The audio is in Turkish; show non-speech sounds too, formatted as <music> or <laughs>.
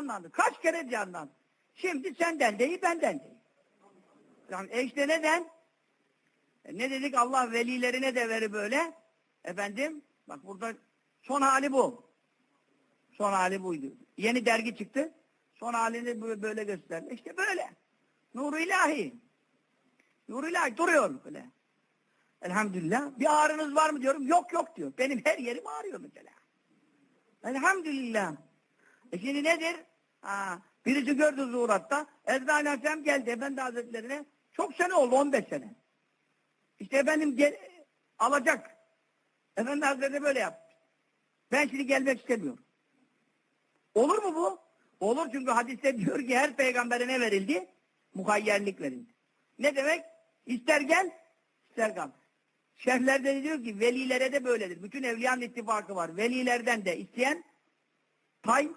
canlandı. Kaç kere canlandı. Şimdi senden değil benden değil. Yani e işte neden? E ne dedik Allah velilerine de veri böyle. Efendim bak burada son hali bu. Son hali buydu. Yeni dergi çıktı. Son halini böyle gösterdi. İşte böyle. Nur ilahi. Nur ilahi duruyor böyle. Elhamdülillah. Bir ağrınız var mı diyorum. Yok yok diyor. Benim her yerim ağrıyor mesela. Elhamdülillah. E şimdi nedir? Ha, birisi gördü zuhuratta. Ezra Aleyhisselam geldi Efendi Hazretlerine. Çok sene oldu 15 sene. İşte efendim gel, alacak. Efendi Hazretleri böyle yaptı. Ben şimdi gelmek istemiyorum. Olur mu bu? Olur çünkü hadiste <laughs> diyor ki her peygambere ne verildi? Muhayyerlik verildi. Ne demek? İster gel, ister kal. Şerhlerde de diyor ki velilere de böyledir. Bütün evliyanın ittifakı var. Velilerden de isteyen pay